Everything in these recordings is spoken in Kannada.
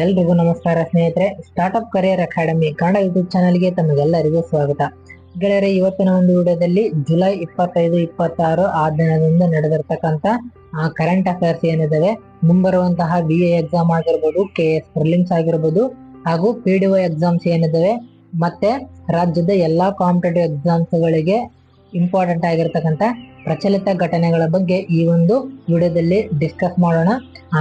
ಎಲ್ರಿಗೂ ನಮಸ್ಕಾರ ಸ್ನೇಹಿತರೆ. Startup career academy Kannada YouTube ಚಾನಲ್ಗೆ ತಮಗೆಲ್ಲರಿಗೂ ಸ್ವಾಗತ. ಗೆಳೆಯರೆ, ಇವತ್ತಿನ ಒಂದು ವಿಡಿಯೋದಲ್ಲಿ ಜುಲೈ ಇಪ್ಪತ್ತೈದು, ಇಪ್ಪತ್ತಾರು ಆ ದಿನದಿಂದ ನಡೆದಿರ್ತಕ್ಕಂಥ ಕರೆಂಟ್ ಅಫೇರ್ಸ್ ಏನಿದಾವೆ, ಮುಂಬರುವಂತಹ ಬಿ ಎ ಎಕ್ಸಾಮ್ ಆಗಿರ್ಬೋದು ಕೆ ಎಸ್ ಪ್ರಿಲಿಮ್ಸ್ ಆಗಿರ್ಬೋದು, ಹಾಗೂ ಪಿ ಡಿ ಒ ಎಕ್ಸಾಮ್ಸ್ ಏನಿದಾವೆ, ಮತ್ತೆ ರಾಜ್ಯದ ಎಲ್ಲಾ ಕಾಂಪಿಟೇಟಿವ್ ಎಕ್ಸಾಮ್ಸ್ ಗಳಿಗೆ ಇಂಪಾರ್ಟೆಂಟ್ ಆಗಿರ್ತಕ್ಕಂಥ ಪ್ರಚಲಿತ ಘಟನೆಗಳ ಬಗ್ಗೆ ಈ ಒಂದು ವಿಡಿಯೋದಲ್ಲಿ ಡಿಸ್ಕಸ್ ಮಾಡೋಣ.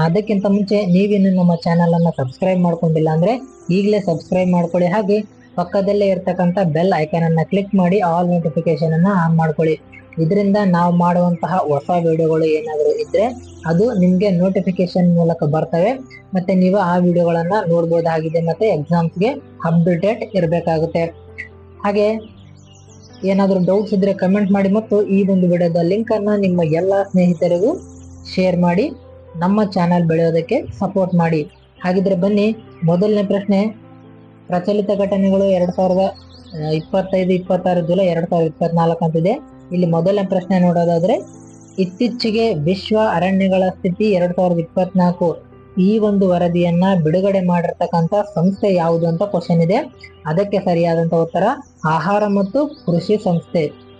ಅದಕ್ಕಿಂತ ಮುಂಚೆ ನೀವಿನ್ನು ನಮ್ಮ ಚಾನಲ್ ಅನ್ನು ಸಬ್ಸ್ಕ್ರೈಬ್ ಮಾಡ್ಕೊಂಡಿಲ್ಲ ಅಂದ್ರೆ ಈಗಲೇ ಸಬ್ಸ್ಕ್ರೈಬ್ ಮಾಡ್ಕೊಳ್ಳಿ. ಹಾಗೆ ಪಕ್ಕದಲ್ಲೇ ಇರ್ತಕ್ಕಂಥ ಬೆಲ್ ಐಕಾನ್ ಅನ್ನ ಕ್ಲಿಕ್ ಮಾಡಿ ಆಲ್ ನೋಟಿಫಿಕೇಶನ್ ಅನ್ನ ಆನ್ ಮಾಡ್ಕೊಳ್ಳಿ. ಇದರಿಂದ ನಾವು ಮಾಡುವಂತಹ ಹೊಸ ವಿಡಿಯೋಗಳು ಏನಾದರೂ ಇದ್ರೆ ಅದು ನಿಮ್ಗೆ ನೋಟಿಫಿಕೇಶನ್ ಮೂಲಕ ಬರ್ತವೆ. ಮತ್ತೆ ನೀವು ಆ ವಿಡಿಯೋಗಳನ್ನ ನೋಡ್ಬೋದಾಗಿದೆ. ಮತ್ತೆ ಎಕ್ಸಾಮ್ಸ್ಗೆ ಅಪ್ಡೇಟೆಡ್ ಇರಬೇಕಾಗುತ್ತೆ. ಹಾಗೆ ಏನಾದರೂ ಡೌಟ್ಸ್ ಇದ್ರೆ ಕಮೆಂಟ್ ಮಾಡಿ ಮತ್ತು ಈ ಒಂದು ವಿಡಿಯೋದ ಲಿಂಕ್ ಅನ್ನ ನಿಮ್ಮ ಎಲ್ಲ ಸ್ನೇಹಿತರಿಗೂ ಶೇರ್ ಮಾಡಿ, ನಮ್ಮ ಚಾನಲ್ ಬೆಳೆಯೋದಕ್ಕೆ ಸಪೋರ್ಟ್ ಮಾಡಿ. ಹಾಗಿದ್ರೆ ಬನ್ನಿ, ಮೊದಲನೇ ಪ್ರಶ್ನೆ, ಪ್ರಚಲಿತ ಘಟನೆಗಳು ಎರಡ್ ಸಾವಿರದ ಇಪ್ಪತ್ತೈದು, ಇಪ್ಪತ್ತಾರು ಜುಲೈ ಎರಡ್ ಸಾವಿರದ ಇಪ್ಪತ್ನಾಲ್ಕು ಅಂತಿದೆ. ಇಲ್ಲಿ ಮೊದಲನೇ ಪ್ರಶ್ನೆ ನೋಡೋದಾದ್ರೆ, ಇತ್ತೀಚೆಗೆ ವಿಶ್ವ ಅರಣ್ಯಗಳ ಸ್ಥಿತಿ ಎರಡ್ ಸಾವಿರದ ಇಪ್ಪತ್ನಾಲ್ಕು. ಈ ಒಂದು ವರದಿಯನ್ನ ಬಿಡುಗಡೆ ಮಾಡಿರ್ತಕ್ಕಂಥ ಸಂಸ್ಥೆ ಯಾವುದು ಅಂತ ಕ್ವಶನ್ ಇದೆ. ಅದಕ್ಕೆ ಸರಿಯಾದಂತ ಉತ್ತರ ಆಹಾರ ಮತ್ತು ಕೃಷಿ ಸಂಸ್ಥೆ.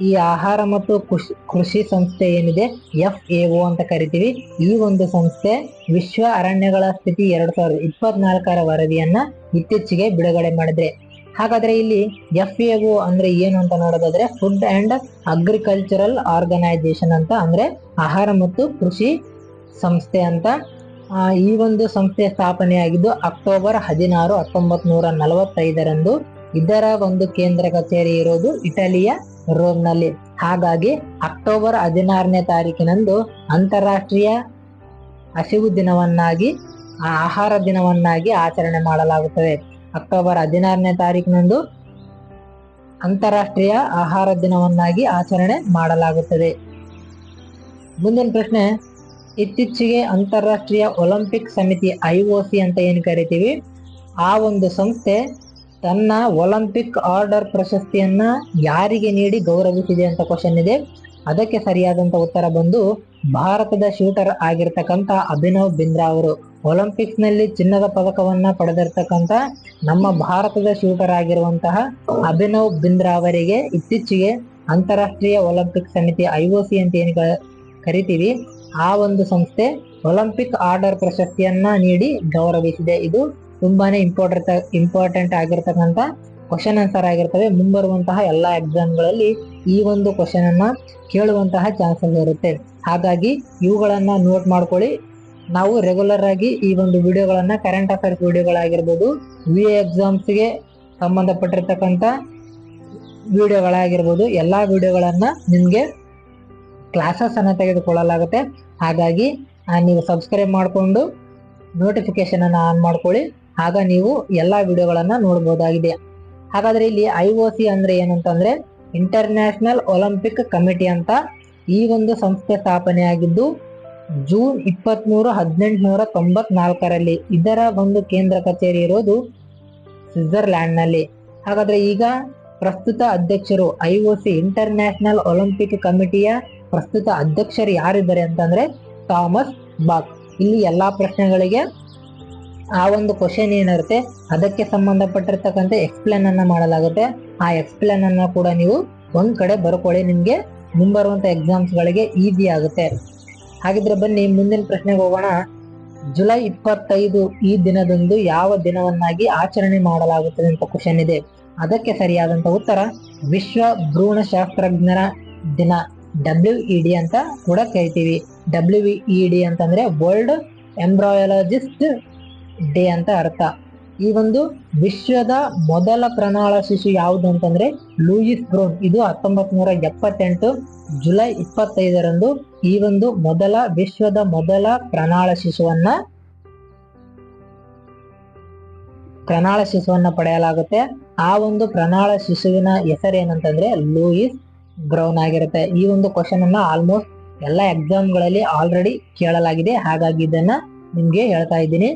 ಈ ಆಹಾರ ಮತ್ತು ಕೃಷಿ ಕೃಷಿ ಸಂಸ್ಥೆ ಏನಿದೆ? ಎಫ್ ಎ ಓ ಅಂತ ಕರಿತೀವಿ. ಈ ಒಂದು ಸಂಸ್ಥೆ ವಿಶ್ವ ಅರಣ್ಯಗಳ ಸ್ಥಿತಿ ಎರಡ್ ಸಾವಿರದ ಇಪ್ಪತ್ನಾಲ್ಕರ ವರದಿಯನ್ನ ಇತ್ತೀಚೆಗೆ ಬಿಡುಗಡೆ ಮಾಡಿದ್ರೆ. ಹಾಗಾದ್ರೆ ಇಲ್ಲಿ ಎಫ್ ಎ ಒ ಅಂದ್ರೆ ಏನು ಅಂತ ನೋಡೋದಾದ್ರೆ ಫುಡ್ ಅಂಡ್ ಅಗ್ರಿಕಲ್ಚರಲ್ ಆರ್ಗನೈಸೇಷನ್ ಅಂತ, ಅಂದ್ರೆ ಆಹಾರ ಮತ್ತು ಕೃಷಿ ಸಂಸ್ಥೆ ಅಂತ. ಈ ಒಂದು ಸಂಸ್ಥೆ ಸ್ಥಾಪನೆಯಾಗಿದ್ದು ಅಕ್ಟೋಬರ್ ಹದಿನಾರು ಹತ್ತೊಂಬತ್ ನೂರ ನಲವತ್ತೈದರಂದು ಇದರ ಒಂದು ಕೇಂದ್ರ ಕಚೇರಿ ಇರೋದು ಇಟಲಿಯ ರೋಮ್ನಲ್ಲಿ. ಹಾಗಾಗಿ ಅಕ್ಟೋಬರ್ ಹದಿನಾರನೇ ತಾರೀಕಿನಂದು ಅಂತಾರಾಷ್ಟ್ರೀಯ ಹಸಿವು ದಿನವನ್ನಾಗಿ ಆಹಾರ ದಿನವನ್ನಾಗಿ ಆಚರಣೆ ಮಾಡಲಾಗುತ್ತದೆ. ಅಕ್ಟೋಬರ್ ಹದಿನಾರನೇ ತಾರೀಕಿನಂದು ಅಂತಾರಾಷ್ಟ್ರೀಯ ಆಹಾರ ದಿನವನ್ನಾಗಿ ಆಚರಣೆ ಮಾಡಲಾಗುತ್ತದೆ. ಮುಂದಿನ ಪ್ರಶ್ನೆ, ಇತ್ತೀಚೆಗೆ ಅಂತಾರಾಷ್ಟ್ರೀಯ ಒಲಿಂಪಿಕ್ ಸಮಿತಿ ಐಒಸಿ ಅಂತ ಏನು ಕರಿತೀವಿ? ಆ ಒಂದು ಸಂಸ್ಥೆ ತನ್ನ ಒಲಿಂಪಿಕ್ ಆರ್ಡರ್ ಪ್ರಶಸ್ತಿಯನ್ನ ಯಾರಿಗೆ ನೀಡಿ ಗೌರವಿಸಿದೆ ಅಂತ ಕ್ವಶನ್ ಇದೆ. ಅದಕ್ಕೆ ಸರಿಯಾದಂತ ಉತ್ತರ ಬಂದು, ಭಾರತದ ಶೂಟರ್ ಆಗಿರ್ತಕ್ಕಂಥ ಅಭಿನವ್ ಬಿಂದ್ರಾ ಅವರು. ಒಲಿಂಪಿಕ್ಸ್ನಲ್ಲಿ ಚಿನ್ನದ ಪದಕವನ್ನ ಪಡೆದಿರ್ತಕ್ಕಂಥ ನಮ್ಮ ಭಾರತದ ಶೂಟರ್ ಆಗಿರುವಂತಹ ಅಭಿನವ್ ಬಿಂದ್ರಾ ಅವರಿಗೆ ಇತ್ತೀಚೆಗೆ ಅಂತಾರಾಷ್ಟ್ರೀಯ ಒಲಿಂಪಿಕ್ ಸಮಿತಿ ಐಒಸಿ ಅಂತ ಏನು ಕರಿತೀವಿ, ಆ ಒಂದು ಸಂಸ್ಥೆ ಒಲಿಂಪಿಕ್ ಆರ್ಡರ್ ಪ್ರಶಸ್ತಿಯನ್ನ ನೀಡಿ ಗೌರವಿಸಿದೆ. ಇದು ತುಂಬಾನೇ ಇಂಪಾರ್ಟೆಂಟ್ ಇಂಪಾರ್ಟೆಂಟ್ ಆಗಿರ್ತಕ್ಕಂಥ ಕ್ವಶನ್ ಆನ್ಸರ್ ಆಗಿರ್ತವೆ. ಮುಂಬರುವಂತಹ ಎಲ್ಲ ಎಕ್ಸಾಮ್ಗಳಲ್ಲಿ ಈ ಒಂದು ಕ್ವಶನ್ ಅನ್ನ ಕೇಳುವಂತಹ ಚಾನ್ಸಸ್ ಇರುತ್ತೆ. ಹಾಗಾಗಿ ಇವುಗಳನ್ನ ನೋಟ್ ಮಾಡ್ಕೊಳ್ಳಿ. ನಾವು ರೆಗ್ಯುಲರ್ ಆಗಿ ಈ ಒಂದು ವಿಡಿಯೋಗಳನ್ನ ಕರೆಂಟ್ ಅಫೇರ್ಸ್ ವಿಡಿಯೋಗಳಾಗಿರ್ಬೋದು ವಿ ಎಕ್ಸಾಮ್ಸ್ಗೆ ಸಂಬಂಧಪಟ್ಟಿರ್ತಕ್ಕಂಥ ವಿಡಿಯೋಗಳಾಗಿರ್ಬೋದು ಎಲ್ಲಾ ವಿಡಿಯೋಗಳನ್ನ ನಿಮಗೆ ಕ್ಲಾಸಸ್ ಅನ್ನ ತೆಗೆದುಕೊಳ್ಳಲಾಗುತ್ತೆ. ಹಾಗಾಗಿ ನೀವು ಸಬ್ಸ್ಕ್ರೈಬ್ ಮಾಡಿಕೊಂಡು ನೋಟಿಫಿಕೇಶನ್ ಅನ್ನ ಆನ್ ಮಾಡ್ಕೊಳ್ಳಿ. ಆಗ ನೀವು ಎಲ್ಲಾ ವಿಡಿಯೋಗಳನ್ನ ನೋಡಬಹುದಾಗಿದೆ ಹಾಗಾದ್ರೆ ಇಲ್ಲಿ ಐ ಒ ಸಿ ಅಂದ್ರೆ ಏನಂತಂದ್ರೆ ಇಂಟರ್ನ್ಯಾಷನಲ್ ಒಲಿಂಪಿಕ್ ಕಮಿಟಿ ಅಂತ ಈ ಒಂದು ಸಂಸ್ಥೆ ಸ್ಥಾಪನೆಯಾಗಿದ್ದು ಜೂನ್ ಇಪ್ಪತ್ಮೂರು ಹದಿನೆಂಟುನೂರ ತೊಂಬತ್ನಾಲ್ಕರಲ್ಲಿ ಇದರ ಒಂದು ಕೇಂದ್ರ ಕಚೇರಿ ಇರೋದು ಸ್ವಿಟ್ಜರ್ಲ್ಯಾಂಡ್ನಲ್ಲಿ. ಹಾಗಾದರೆ ಈಗ ಪ್ರಸ್ತುತ ಅಧ್ಯಕ್ಷರು I O C international Olympic ಕಮಿಟಿಯ ಪ್ರಸ್ತುತ ಅಧ್ಯಕ್ಷರು ಯಾರಿದ್ದಾರೆ ಅಂತಂದ್ರೆ ಥಾಮಸ್ ಬಾಕ್. ಇಲ್ಲಿ ಎಲ್ಲ ಪ್ರಶ್ನೆಗಳಿಗೆ ಆ ಒಂದು ಕ್ವಶನ್ ಏನಿರುತ್ತೆ, ಅದಕ್ಕೆ ಸಂಬಂಧಪಟ್ಟಿರ್ತಕ್ಕಂಥ ಎಕ್ಸ್ಪ್ಲೇನ್ ಅನ್ನ ಮಾಡಲಾಗುತ್ತೆ. ಆ ಎಕ್ಸ್ಪ್ಲೇನ್ ಅನ್ನ ಕೂಡ ನೀವು ಒಂದು ಕಡೆ ಬರ್ಕೊಳ್ಳಿ, ನಿಮಗೆ ಮುಂಬರುವಂಥ ಎಕ್ಸಾಮ್ಸ್ ಗಳಿಗೆ ಈಸಿ ಆಗುತ್ತೆ. ಹಾಗಿದ್ರೆ ಬನ್ನಿ, ಮುಂದಿನ ಪ್ರಶ್ನೆಗೆ ಹೋಗೋಣ. ಜುಲೈ ಇಪ್ಪತ್ತೈದು ಈ ದಿನದಂದು ಯಾವ ದಿನವನ್ನಾಗಿ ಆಚರಣೆ ಮಾಡಲಾಗುತ್ತದೆ ಅಂತ ಕ್ವಶನ್ ಇದೆ. ಅದಕ್ಕೆ ಸರಿಯಾದಂತ ಉತ್ತರ, ವಿಶ್ವ ಭ್ರೂಣಶಾಸ್ತ್ರಜ್ಞರ ದಿನ ಡಬ್ಲ್ಯೂ ಇ ಡಿ ಅಂತ ಕೂಡ ಕರಿತೀವಿ ಡಬ್ಲ್ಯೂ ಇ ಡಿ ಅಂತಂದ್ರೆ ವರ್ಲ್ಡ್ ಎಂಬ್ರಾಯಲಜಿಸ್ಟ್ ಡೇ ಅಂತ ಅರ್ಥ. ಈ ಒಂದು ವಿಶ್ವದ ಮೊದಲ ಪ್ರಣಾಳ ಶಿಶು ಯಾವುದು ಅಂತಂದ್ರೆ ಲೂಯಿಸ್ ಬ್ರೋನ್. ಇದು ಹತ್ತೊಂಬತ್ ನೂರ ಎಪ್ಪತ್ತೆಂಟು ಜುಲೈ ಇಪ್ಪತ್ತೈದರಂದು ಈ ಒಂದು ಮೊದಲ ವಿಶ್ವದ ಮೊದಲ ಪ್ರಣಾಳ ಶಿಶುವನ್ನ ಪ್ರಣಾಳ ಶಿಶುವನ್ನ ಪಡೆಯಲಾಗುತ್ತೆ. ಆ ಒಂದು ಪ್ರಣಾಳ ಶಿಶುವಿನ ಹೆಸರೇನಂತಂದ್ರೆ ಲೂಯಿಸ್ ಬ್ರೌನ್ ಆಗಿರುತ್ತೆ. ಈ ಒಂದು ಕ್ವಶನ್ ಅನ್ನ ಆಲ್ಮೋಸ್ಟ್ ಎಲ್ಲ ಎಕ್ಸಾಮ್ಗಳಲ್ಲಿ ಆಲ್ರೆಡಿ ಕೇಳಲಾಗಿದೆ. ಹಾಗಾಗಿ ಇದನ್ನ ನಿಮ್ಗೆ ಹೇಳ್ತಾ ಇದ್ದೀನಿ.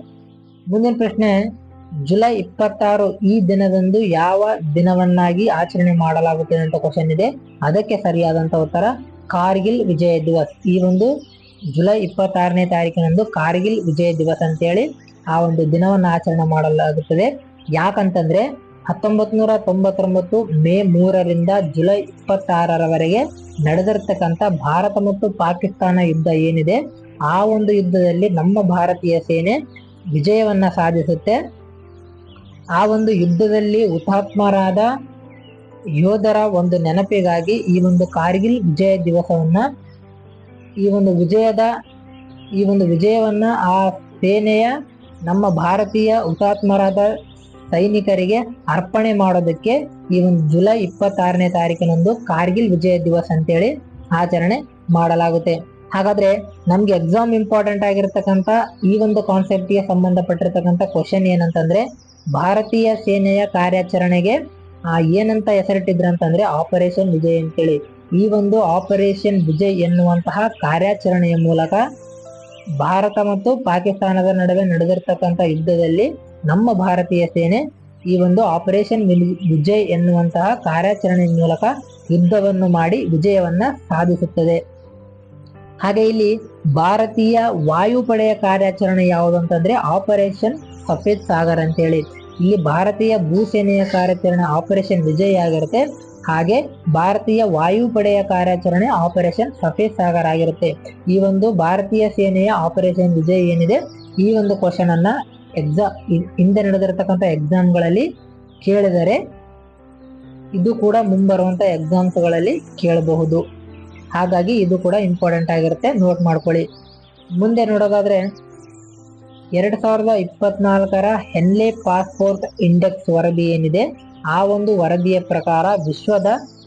ಮುಂದಿನ ಪ್ರಶ್ನೆ ಜುಲೈ ಇಪ್ಪತ್ತಾರು ಈ ದಿನದಂದು ಯಾವ ದಿನವನ್ನಾಗಿ ಆಚರಣೆ ಮಾಡಲಾಗುತ್ತದೆ ಅಂತ ಕ್ವಶನ್ ಇದೆ. ಅದಕ್ಕೆ ಸರಿಯಾದಂತ ಉತ್ತರ ಕಾರ್ಗಿಲ್ ವಿಜಯ ದಿವಸ್. ಈ ಒಂದು ಜುಲೈ ಇಪ್ಪತ್ತಾರನೇ ತಾರೀಕಿನಂದು ಕಾರ್ಗಿಲ್ ವಿಜಯ ದಿವಸ್ ಅಂತೇಳಿ ಆ ಒಂದು ದಿನವನ್ನು ಆಚರಣೆ ಮಾಡಲಾಗುತ್ತದೆ. ಯಾಕಂತಂದ್ರೆ ಹತ್ತೊಂಬತ್ ನೂರ ತೊಂಬತ್ತೊಂಬತ್ತು ಮೇ ಮೂರರಿಂದ ಜುಲೈ ಇಪ್ಪತ್ತಾರರವರೆಗೆ ನಡೆದಿರ್ತಕ್ಕಂಥ ಭಾರತ ಮತ್ತು ಪಾಕಿಸ್ತಾನ ಯುದ್ಧ ಏನಿದೆ, ಆ ಒಂದು ಯುದ್ಧದಲ್ಲಿ ನಮ್ಮ ಭಾರತೀಯ ಸೇನೆ ವಿಜಯವನ್ನ ಸಾಧಿಸುತ್ತೆ. ಆ ಒಂದು ಯುದ್ಧದಲ್ಲಿ ಹುತಾತ್ಮರಾದ ಯೋಧರ ಒಂದು ನೆನಪಿಗಾಗಿ ಈ ಒಂದು ಕಾರ್ಗಿಲ್ ವಿಜಯ ದಿವಸವನ್ನ, ಈ ಒಂದು ವಿಜಯದ, ಈ ಒಂದು ವಿಜಯವನ್ನ ಆ ಸೇನೆಯ ನಮ್ಮ ಭಾರತೀಯ ಹುತಾತ್ಮರಾದ ಸೈನಿಕರಿಗೆ ಅರ್ಪಣೆ ಮಾಡೋದಕ್ಕೆ ಈ ಒಂದು ಜುಲೈ ಇಪ್ಪತ್ತಾರನೇ ತಾರೀಕಿನಂದು ಕಾರ್ಗಿಲ್ ವಿಜಯ ದಿವಸ ಅಂತೇಳಿ ಆಚರಣೆ ಮಾಡಲಾಗುತ್ತೆ. ಹಾಗಾದ್ರೆ ನಮ್ಗೆ ಎಕ್ಸಾಮ್ ಇಂಪಾರ್ಟೆಂಟ್ ಆಗಿರ್ತಕ್ಕಂಥ ಈ ಒಂದು ಕಾನ್ಸೆಪ್ಟ್ಗೆ ಸಂಬಂಧಪಟ್ಟಿರ್ತಕ್ಕಂಥ ಕ್ವಶನ್ ಏನಂತಂದ್ರೆ ಭಾರತೀಯ ಸೇನೆಯ ಕಾರ್ಯಾಚರಣೆಗೆ, ಆ, ಏನಂತ ಹೆಸರಿಟ್ಟಿದ್ರು ಅಂತಂದ್ರೆ ಆಪರೇಷನ್ ವಿಜಯ್ ಅಂತೇಳಿ. ಈ ಒಂದು ಆಪರೇಷನ್ ವಿಜಯ್ ಎನ್ನುವಂತಹ ಕಾರ್ಯಾಚರಣೆಯ ಮೂಲಕ ಭಾರತ ಮತ್ತು ಪಾಕಿಸ್ತಾನದ ನಡುವೆ ನಡೆದಿರ್ತಕ್ಕಂಥ ಯುದ್ಧದಲ್ಲಿ ನಮ್ಮ ಭಾರತೀಯ ಸೇನೆ ಈ ಒಂದು ಆಪರೇಷನ್ ವಿಜಯ್ ಎನ್ನುವಂತಹ ಕಾರ್ಯಾಚರಣೆಯ ಮೂಲಕ ಯುದ್ಧವನ್ನು ಮಾಡಿ ವಿಜಯವನ್ನ ಸಾಧಿಸುತ್ತದೆ. ಹಾಗೆ ಇಲ್ಲಿ ಭಾರತೀಯ ವಾಯುಪಡೆಯ ಕಾರ್ಯಾಚರಣೆ ಯಾವುದು ಅಂತಂದ್ರೆ ಆಪರೇಷನ್ ಸಫೇದ್ ಸಾಗರ್ ಅಂತ ಹೇಳಿ. ಇಲ್ಲಿ ಭಾರತೀಯ ಭೂಸೇನೆಯ ಕಾರ್ಯಾಚರಣೆ ಆಪರೇಷನ್ ವಿಜಯ್ ಆಗಿರುತ್ತೆ. ಹಾಗೆ ಭಾರತೀಯ ವಾಯುಪಡೆಯ ಕಾರ್ಯಾಚರಣೆ ಆಪರೇಷನ್ ಸಫೇದ್ ಸಾಗರ್ ಆಗಿರುತ್ತೆ. ಈ ಒಂದು ಭಾರತೀಯ ಸೇನೆಯ ಆಪರೇಷನ್ ವಿಜಯ್ ಏನಿದೆ? ಈ ಒಂದು ಕ್ವಶನ್ ಅನ್ನ ಎಕ್ಸಾಮ್ ಹಿಂದೆ ನಡೆದಿರತಕ್ಕಂಥ ಎಕ್ಸಾಮ್ಗಳಲ್ಲಿ ಕೇಳಿದರೆ ಇದು ಕೂಡ ಮುಂಬರುವಂತ ಎಕ್ಸಾಮ್ಸ್ಗಳಲ್ಲಿ ಕೇಳಬಹುದು. ಹಾಗಾಗಿ ಇದು ಕೂಡ ಇಂಪಾರ್ಟೆಂಟ್ ಆಗಿರುತ್ತೆ. ನೋಟ್ ಮಾಡ್ಕೊಳ್ಳಿ. ಮುಂದೆ ನೋಡೋದಾದ್ರೆ, ಎರಡ್ ಸಾವಿರದ ಇಪ್ಪತ್ನಾಲ್ಕರ ಹೆನ್ಲೆ ಪಾಸ್ಪೋರ್ಟ್ ಇಂಡೆಕ್ಸ್ ವರದಿ ಏನಿದೆ? ಆ ಒಂದು ವರದಿಯ ಪ್ರಕಾರ ವಿಶ್ವದ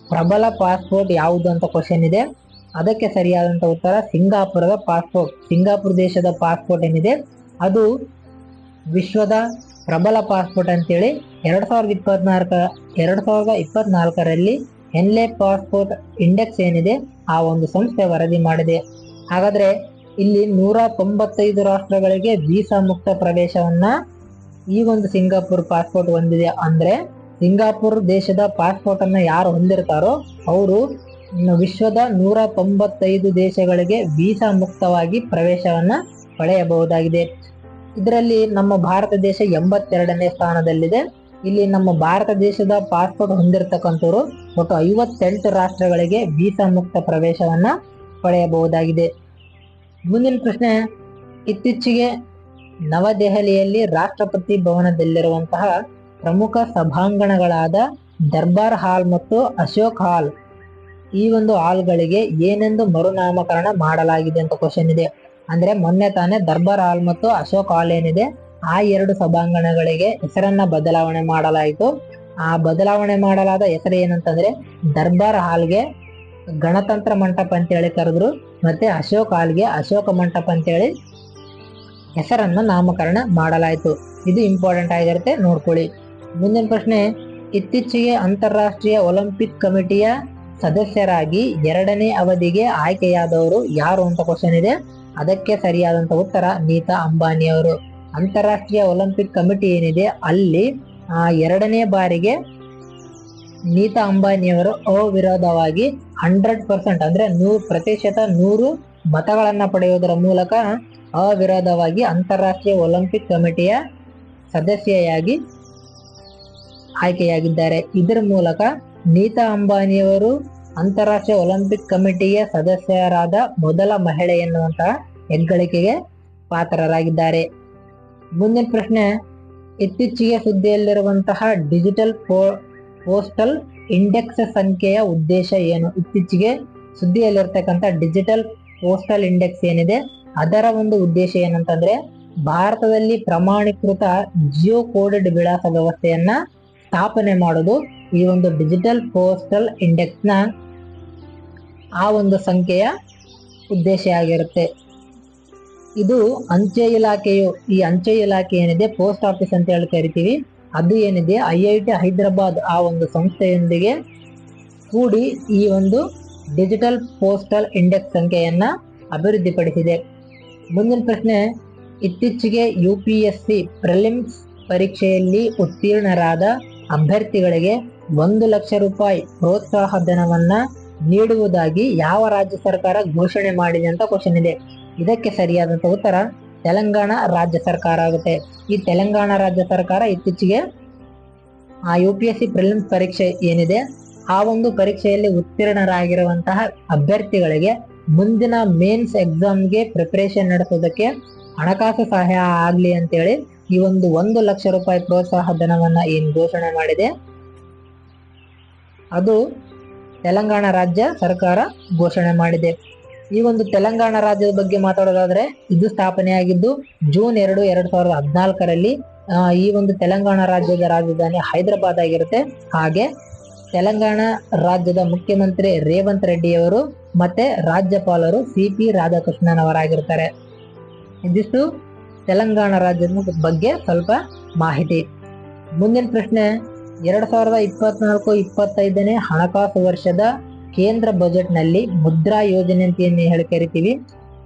ಪ್ರಬಲ ಪಾಸ್ಪೋರ್ಟ್ ಯಾವುದು ಅಂತ ಕ್ವಶನ್ ಇದೆ. ಅದಕ್ಕೆ ಸರಿಯಾದಂಥ ಉತ್ತರ ಸಿಂಗಾಪುರದ ಪಾಸ್ಪೋರ್ಟ್ ಸಿಂಗಾಪುರ ದೇಶದ ಪಾಸ್ಪೋರ್ಟ್ ಏನಿದೆ? ಅದು ವಿಶ್ವದ ಪ್ರಬಲ ಪಾಸ್ಪೋರ್ಟ್ ಅಂತೇಳಿ ಎರಡು ಸಾವಿರದ ಇಪ್ಪತ್ನಾಲ್ಕ, ಎರಡು ಸಾವಿರದ ಇಪ್ಪತ್ನಾಲ್ಕರಲ್ಲಿ ಎನ್ಲೆ ಪಾಸ್ಪೋರ್ಟ್ ಇಂಡೆಕ್ಸ್ ಏನಿದೆ, ಆ ಒಂದು ಸಂಸ್ಥೆ ವರದಿ ಮಾಡಿದೆ. ಹಾಗಾದ್ರೆ ಇಲ್ಲಿ ನೂರ ತೊಂಬತ್ತೈದು ರಾಷ್ಟ್ರಗಳಿಗೆ ವೀಸಾ ಮುಕ್ತ ಪ್ರವೇಶವನ್ನ ಈ ಒಂದು ಸಿಂಗಾಪುರ್ ಪಾಸ್ಪೋರ್ಟ್ ಹೊಂದಿದೆ. ಅಂದ್ರೆ ಸಿಂಗಾಪುರ್ ದೇಶದ ಪಾಸ್ಪೋರ್ಟ್ ಅನ್ನ ಯಾರು ಹೊಂದಿರ್ತಾರೋ ಅವರು ವಿಶ್ವದ ನೂರ ತೊಂಬತ್ತೈದು ದೇಶಗಳಿಗೆ ವೀಸಾ ಮುಕ್ತವಾಗಿ ಪ್ರವೇಶವನ್ನ ಪಡೆಯಬಹುದಾಗಿದೆ. ಇದರಲ್ಲಿ ನಮ್ಮ ಭಾರತ ದೇಶ ಎಂಬತ್ತೆರಡನೇ ಸ್ಥಾನದಲ್ಲಿದೆ. ಇಲ್ಲಿ ನಮ್ಮ ಭಾರತ ದೇಶದ ಪಾಸ್ಪೋರ್ಟ್ ಹೊಂದಿರತಕ್ಕಂಥವ್ರು ಒಟ್ಟು ಐವತ್ತೆಂಟು ರಾಷ್ಟ್ರಗಳಿಗೆ ವೀಸಾ ಮುಕ್ತ ಪ್ರವೇಶವನ್ನ ಪಡೆಯಬಹುದಾಗಿದೆ. ಮುಂದಿನ ಪ್ರಶ್ನೆ, ಇತ್ತೀಚೆಗೆ ನವದೆಹಲಿಯಲ್ಲಿ ರಾಷ್ಟ್ರಪತಿ ಭವನದಲ್ಲಿರುವಂತಹ ಪ್ರಮುಖ ಸಭಾಂಗಣಗಳಾದ ದರ್ಬಾರ್ ಹಾಲ್ ಮತ್ತು ಅಶೋಕ್ ಹಾಲ್ ಈ ಒಂದು ಹಾಲ್ಗಳಿಗೆ ಏನೆಂದು ಮರುನಾಮಕರಣ ಮಾಡಲಾಗಿದೆ ಅಂತ ಕ್ವಶನ್ ಇದೆ. ಅಂದ್ರೆ ಮೊನ್ನೆ ತಾನೇ ದರ್ಬಾರ್ ಹಾಲ್ ಮತ್ತು ಅಶೋಕ್ ಹಾಲ್ ಏನಿದೆ ಆ ಎರಡು ಸಭಾಂಗಣಗಳಿಗೆ ಹೆಸರನ್ನ ಬದಲಾವಣೆ ಮಾಡಲಾಯಿತು. ಆ ಬದಲಾವಣೆ ಮಾಡಲಾದ ಹೆಸರು ಏನಂತಂದ್ರೆ ದರ್ಬಾರ್ ಹಾಲ್ಗೆ ಗಣತಂತ್ರ ಮಂಟಪ ಅಂತ ಹೇಳಿ ಕರೆದ್ರು. ಮತ್ತೆ ಅಶೋಕ್ ಹಾಲ್ಗೆ ಅಶೋಕ ಮಂಟಪ ಅಂತೇಳಿ ಹೆಸರನ್ನ ನಾಮಕರಣ ಮಾಡಲಾಯಿತು. ಇದು ಇಂಪಾರ್ಟೆಂಟ್ ಆಗಿರುತ್ತೆ, ನೋಡ್ಕೊಳ್ಳಿ. ಮುಂದಿನ ಪ್ರಶ್ನೆ, ಇತ್ತೀಚೆಗೆ ಅಂತಾರಾಷ್ಟ್ರೀಯ ಒಲಿಂಪಿಕ್ ಕಮಿಟಿಯ ಸದಸ್ಯರಾಗಿ ಎರಡನೇ ಅವಧಿಗೆ ಆಯ್ಕೆಯಾದವರು ಯಾರು ಅಂತ ಕ್ವಶನ್ ಇದೆ. ಅದಕ್ಕೆ ಸರಿಯಾದಂತ ಉತ್ತರ ನೀತಾ ಅಂಬಾನಿ ಅವರು ಅಂತಾರಾಷ್ಟ್ರೀಯ ಒಲಿಂಪಿಕ್ ಕಮಿಟಿ ಏನಿದೆ, ಅಲ್ಲಿ ಎರಡನೇ ಬಾರಿಗೆ ನೀತಾ ಅಂಬಾನಿಯವರು ಅವಿರೋಧವಾಗಿ ಹಂಡ್ರೆಡ್ ಪರ್ಸೆಂಟ್ ಅಂದ್ರೆ ನೂರು ಪ್ರತಿಶತ ನೂರು ಮತಗಳನ್ನ ಪಡೆಯುವುದರ ಮೂಲಕ ಅವಿರೋಧವಾಗಿ ಅಂತಾರಾಷ್ಟ್ರೀಯ ಒಲಿಂಪಿಕ್ ಕಮಿಟಿಯ ಸದಸ್ಯೆಯಾಗಿ ಆಯ್ಕೆಯಾಗಿದ್ದಾರೆ. ಇದರ ಮೂಲಕ ನೀತಾ ಅಂಬಾನಿಯವರು ಅಂತಾರಾಷ್ಟ್ರೀಯ ಒಲಿಂಪಿಕ್ ಕಮಿಟಿಯ ಸದಸ್ಯರಾದ ಮೊದಲ ಮಹಿಳೆ ಎನ್ನುವಂತಹ ಹೆಗ್ಗಳಿಕೆಗೆ ಪಾತ್ರರಾಗಿದ್ದಾರೆ. ಮುಂದಿನ ಪ್ರಶ್ನೆ, ಇತ್ತೀಚೆಗೆ ಸುದ್ದಿಯಲ್ಲಿರುವಂತಹ ಡಿಜಿಟಲ್ ಪೋಸ್ಟಲ್ ಇಂಡೆಕ್ಸ್ ಸಂಖ್ಯೆಯ ಉದ್ದೇಶ ಏನು? ಇತ್ತೀಚೆಗೆ ಸುದ್ದಿಯಲ್ಲಿರ್ತಕ್ಕಂಥ ಡಿಜಿಟಲ್ ಪೋಸ್ಟಲ್ ಇಂಡೆಕ್ಸ್ ಏನಿದೆ, ಅದರ ಒಂದು ಉದ್ದೇಶ ಏನಂತಂದ್ರೆ, ಭಾರತದಲ್ಲಿ ಪ್ರಮಾಣೀಕೃತ ಜಿಯೋ ಕೋಡೆಡ್ ವಿಳಾಸ ವ್ಯವಸ್ಥೆಯನ್ನ ಸ್ಥಾಪನೆ ಮಾಡೋದು ಈ ಒಂದು ಡಿಜಿಟಲ್ ಪೋಸ್ಟಲ್ ಇಂಡೆಕ್ಸ್ನ ಆ ಒಂದು ಸಂಖ್ಯೆಯ ಉದ್ದೇಶ ಆಗಿರುತ್ತೆ. ಇದು ಅಂಚೆ ಇಲಾಖೆಯು, ಈ ಅಂಚೆ ಇಲಾಖೆ ಏನಿದೆ, ಪೋಸ್ಟ್ ಆಫೀಸ್ ಅಂತ ಹೇಳಿ ಕರಿತೀವಿ. ಅದು ಏನಿದೆ, ಐ ಐ ಟಿ ಹೈದರಾಬಾದ್ ಆ ಒಂದು ಸಂಸ್ಥೆಯೊಂದಿಗೆ ಕೂಡಿ ಈ ಒಂದು ಡಿಜಿಟಲ್ ಪೋಸ್ಟಲ್ ಇಂಡೆಕ್ಸ್ ಸಂಖ್ಯೆಯನ್ನ ಅಭಿವೃದ್ಧಿಪಡಿಸಿದೆ. ಮುಂದಿನ ಪ್ರಶ್ನೆ, ಇತ್ತೀಚೆಗೆ ಯು ಪಿ ಸಿ ಪ್ರಿಲಿಮ್ಸ್ ಪರೀಕ್ಷೆಯಲ್ಲಿ ಉತ್ತೀರ್ಣರಾದ ಅಭ್ಯರ್ಥಿಗಳಿಗೆ ಒಂದು ಲಕ್ಷ ರೂಪಾಯಿ ಪ್ರೋತ್ಸಾಹ ಧನವನ್ನ ನೀಡುವುದಾಗಿ ಯಾವ ರಾಜ್ಯ ಸರ್ಕಾರ ಘೋಷಣೆ ಮಾಡಿದೆ ಅಂತ ಕ್ವಶನ್ ಇದೆ. ಇದಕ್ಕೆ ಸರಿಯಾದಂಥ ಉತ್ತರ ತೆಲಂಗಾಣ ರಾಜ್ಯ ಸರ್ಕಾರ ಆಗುತ್ತೆ. ಈ ತೆಲಂಗಾಣ ರಾಜ್ಯ ಸರ್ಕಾರ ಇತ್ತೀಚೆಗೆ ಆ U P S C prelims ಪರೀಕ್ಷೆ ಏನಿದೆ, ಆ ಒಂದು ಪರೀಕ್ಷೆಯಲ್ಲಿ ಉತ್ತೀರ್ಣರಾಗಿರುವಂತಹ ಅಭ್ಯರ್ಥಿಗಳಿಗೆ ಮುಂದಿನ ಮೇನ್ಸ್ ಎಕ್ಸಾಮ್ಗೆ ಪ್ರಿಪರೇಷನ್ ನಡೆಸೋದಕ್ಕೆ ಹಣಕಾಸು ಸಹಾಯ ಆಗಲಿ ಅಂತೇಳಿ ಈ ಒಂದು ಒಂದು ಲಕ್ಷ ರೂಪಾಯಿ ಪ್ರೋತ್ಸಾಹ ಧನವನ್ನ ಏನು ಘೋಷಣೆ ಮಾಡಿದೆ, ಅದು ತೆಲಂಗಾಣ ರಾಜ್ಯ ಸರ್ಕಾರ ಘೋಷಣೆ ಮಾಡಿದೆ. ಈ ಒಂದು ತೆಲಂಗಾಣ ರಾಜ್ಯದ ಬಗ್ಗೆ ಮಾತಾಡೋದಾದ್ರೆ ಇದು ಸ್ಥಾಪನೆಯಾಗಿದ್ದು ಜೂನ್ ಎರಡು, ಎರಡ್ ಸಾವಿರದ ಹದಿನಾಲ್ಕರಲ್ಲಿ ಈ ಒಂದು ತೆಲಂಗಾಣ ರಾಜ್ಯದ ರಾಜಧಾನಿ ಹೈದರಾಬಾದ್ ಆಗಿರುತ್ತೆ. ಹಾಗೆ ತೆಲಂಗಾಣ ರಾಜ್ಯದ ಮುಖ್ಯಮಂತ್ರಿ ರೇವಂತ್ ರೆಡ್ಡಿಯವರು ಮತ್ತೆ ರಾಜ್ಯಪಾಲರು ಸಿ ಪಿ ರಾಧಾಕೃಷ್ಣನ್ ಅವರಾಗಿರ್ತಾರೆ. ಇದಿಷ್ಟು ತೆಲಂಗಾಣ ರಾಜ್ಯದ ಬಗ್ಗೆ ಸ್ವಲ್ಪ ಮಾಹಿತಿ. ಮುಂದಿನ ಪ್ರಶ್ನೆ, ಎರಡ್ ಸಾವಿರದ ಇಪ್ಪತ್ನಾಲ್ಕು, ಇಪ್ಪತ್ತೈದನೇ ಹಣಕಾಸು ವರ್ಷದ ಕೇಂದ್ರ ಬಜೆಟ್ನಲ್ಲಿ ಮುದ್ರಾ ಯೋಜನೆ ಅಂತ ಏನು ಹೇಳಿ ಕರಿತೀವಿ.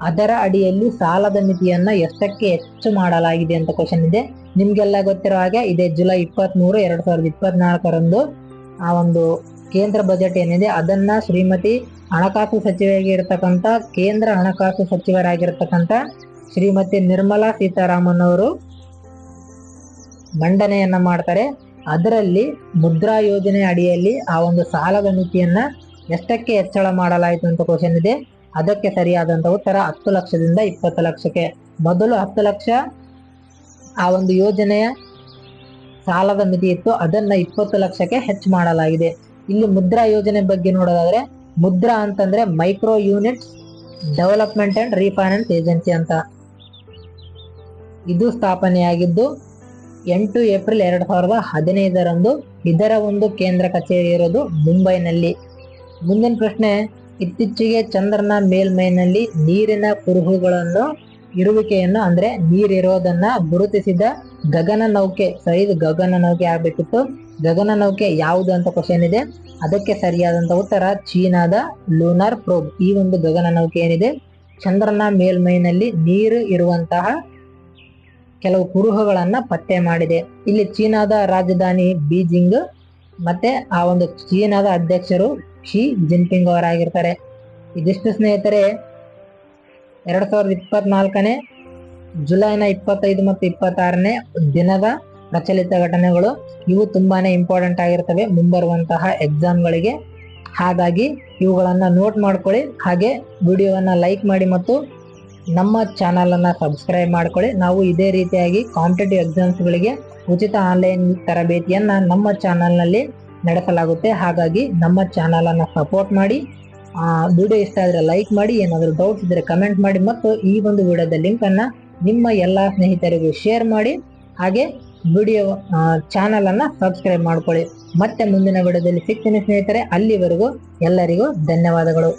ಅದರ ಅಡಿಯಲ್ಲಿ ಸಾಲದ ಮಿತಿಯನ್ನ ಎಷ್ಟಕ್ಕೆ ಹೆಚ್ಚು ಮಾಡಲಾಗಿದೆ ಅಂತ ಕ್ವಶನ್ ಇದೆ. ನಿಮ್ಗೆಲ್ಲ ಗೊತ್ತಿರೋ ಹಾಗೆ ಇದೆ ಜುಲೈ ಇಪ್ಪತ್ತ್ ಮೂರು ಎರಡ್ ಸಾವಿರದ ಇಪ್ಪತ್ನಾಲ್ಕರಂದು ಆ ಒಂದು ಕೇಂದ್ರ ಬಜೆಟ್ ಏನಿದೆ ಅದನ್ನ ಶ್ರೀಮತಿ ಹಣಕಾಸು ಸಚಿವರಾಗಿ ಇರತಕ್ಕಂತ ಕೇಂದ್ರ ಹಣಕಾಸು ಸಚಿವರಾಗಿರ್ತಕ್ಕಂಥ ಶ್ರೀಮತಿ ನಿರ್ಮಲಾ ಸೀತಾರಾಮನ್ ಅವರು ಮಂಡನೆಯನ್ನ ಮಾಡ್ತಾರೆ. ಅದರಲ್ಲಿ ಮುದ್ರಾ ಯೋಜನೆ ಅಡಿಯಲ್ಲಿ ಆ ಒಂದು ಸಾಲದ ಮಿತಿಯನ್ನ ಎಷ್ಟಕ್ಕೆ ಹೆಚ್ಚಳ ಮಾಡಲಾಯಿತು ಅಂತ ಕ್ವಶನ್ ಇದೆ. ಅದಕ್ಕೆ ಸರಿಯಾದಂತ ಉತ್ತರ ಹತ್ತು ಲಕ್ಷದಿಂದ ಇಪ್ಪತ್ತು ಲಕ್ಷಕ್ಕೆ. ಮೊದಲು ಹತ್ತು ಲಕ್ಷ ಆ ಒಂದು ಯೋಜನೆಯ ಸಾಲದ ಮಿತಿ ಇತ್ತು. ಅದನ್ನ ಇಪ್ಪತ್ತು ಲಕ್ಷಕ್ಕೆ ಹೆಚ್ಚು ಮಾಡಲಾಗಿದೆ. ಇಲ್ಲಿ ಮುದ್ರಾ ಯೋಜನೆ ಬಗ್ಗೆ ನೋಡೋದಾದ್ರೆ, ಮುದ್ರಾ ಅಂತಂದ್ರೆ micro unit development and refinance agency ಅಂತ. ಇದು ಸ್ಥಾಪನೆಯಾಗಿದ್ದು, ಎಂಟು ಏಪ್ರಿಲ್ ಎರಡು ಸಾವಿರದ ಹದಿನೈದರಂದು ಇದರ ಒಂದು ಕೇಂದ್ರ ಕಚೇರಿ ಇರೋದು ಮುಂಬೈನಲ್ಲಿ. ಮುಂದಿನ ಪ್ರಶ್ನೆ, ಇತ್ತೀಚೆಗೆ ಚಂದ್ರನ ಮೇಲ್ಮೈನಲ್ಲಿ ನೀರಿನ ಕುರುಹುಗಳನ್ನು ಇರುವಿಕೆಯನ್ನು ಅಂದ್ರೆ ನೀರಿರೋದನ್ನ ಗುರುತಿಸಿದ ಗಗನ ನೌಕೆ ಸರಿ ಇದು ಗಗನ ನೌಕೆ ಆಗ್ಬೇಕಿತ್ತು. ಗಗನ ನೌಕೆ ಯಾವುದು ಅಂತ ಕ್ವಶನ್ ಇದೆ. ಅದಕ್ಕೆ ಸರಿಯಾದಂತ ಉತ್ತರ ಚೀನಾದ ಲೂನಾರ್ ಪ್ರೋಬ್. ಈ ಒಂದು ಗಗನ ನೌಕೆ ಏನಿದೆ? ಚಂದ್ರನ ಮೇಲ್ಮೈನಲ್ಲಿ ನೀರು ಇರುವಂತಹ ಕೆಲವು ಕುರುಹುಗಳನ್ನ ಪತ್ತೆ ಮಾಡಿದೆ. ಇಲ್ಲಿ ಚೀನಾದ ರಾಜಧಾನಿ ಬೀಜಿಂಗ್ ಮತ್ತೆ ಆ ಒಂದು ಚೀನಾದ ಅಧ್ಯಕ್ಷರು ಶಿ ಜಿನ್ಪಿಂಗ್ ಅವರಾಗಿರ್ತಾರೆ ಇದಿಷ್ಟು ಸ್ನೇಹಿತರೆ, ಎರಡ್ ಸಾವಿರದ ಇಪ್ಪತ್ನಾಲ್ಕನೇ ಜುಲೈನ ಇಪ್ಪತ್ತೈದು ಮತ್ತು ಇಪ್ಪತ್ತಾರನೇ ದಿನದ ಪ್ರಚಲಿತ ಘಟನೆಗಳು ಇವು ತುಂಬಾನೇ ಇಂಪಾರ್ಟೆಂಟ್ ಆಗಿರ್ತವೆ. ಮುಂಬರುವಂತಹ ಎಕ್ಸಾಮ್ಗಳಿಗೆ ಹಾಗಾಗಿ ಇವುಗಳನ್ನು ನೋಟ್ ಮಾಡ್ಕೊಳ್ಳಿ. ಹಾಗೆ ವಿಡಿಯೋವನ್ನು ಲೈಕ್ ಮಾಡಿ ಮತ್ತು ನಮ್ಮ ಚಾನಲನ್ನು ಸಬ್ಸ್ಕ್ರೈಬ್ ಮಾಡ್ಕೊಳ್ಳಿ. ನಾವು ಇದೇ ರೀತಿಯಾಗಿ ಕಾಂಪಿಟೇಟಿವ್ ಎಕ್ಸಾಮ್ಸ್ಗಳಿಗೆ ಉಚಿತ ಆನ್ಲೈನ್ ತರಬೇತಿಯನ್ನ ನಮ್ಮ ಚಾನಲ್ನಲ್ಲಿ ನಡೆಸಲಾಗುತ್ತೆ. ಹಾಗಾಗಿ ನಮ್ಮ ಚಾನಲನ್ನು ಸಪೋರ್ಟ್ ಮಾಡಿ ವಿಡಿಯೋ ಇಷ್ಟ ಆದರೆ ಲೈಕ್ ಮಾಡಿ, ಏನಾದರೂ ಡೌಟ್ಸ್ ಇದ್ದರೆ ಕಮೆಂಟ್ ಮಾಡಿ ಮತ್ತು ಈ ಒಂದು ವಿಡಿಯೋದ ಲಿಂಕ್ ಅನ್ನ ನಿಮ್ಮ ಎಲ್ಲಾ ಸ್ನೇಹಿತರಿಗೂ ಶೇರ್ ಮಾಡಿ, ಹಾಗೆ ವಿಡಿಯೋ ಚಾನಲನ್ನು ಸಬ್ಸ್ಕ್ರೈಬ್ ಮಾಡ್ಕೊಳ್ಳಿ. ಮತ್ತೆ ಮುಂದಿನ ವಿಡಿಯೋದಲ್ಲಿ ಸಿಗ್ತೀನಿ ಸ್ನೇಹಿತರೆ, ಅಲ್ಲಿವರೆಗೂ ಎಲ್ಲರಿಗೂ ಧನ್ಯವಾದಗಳು.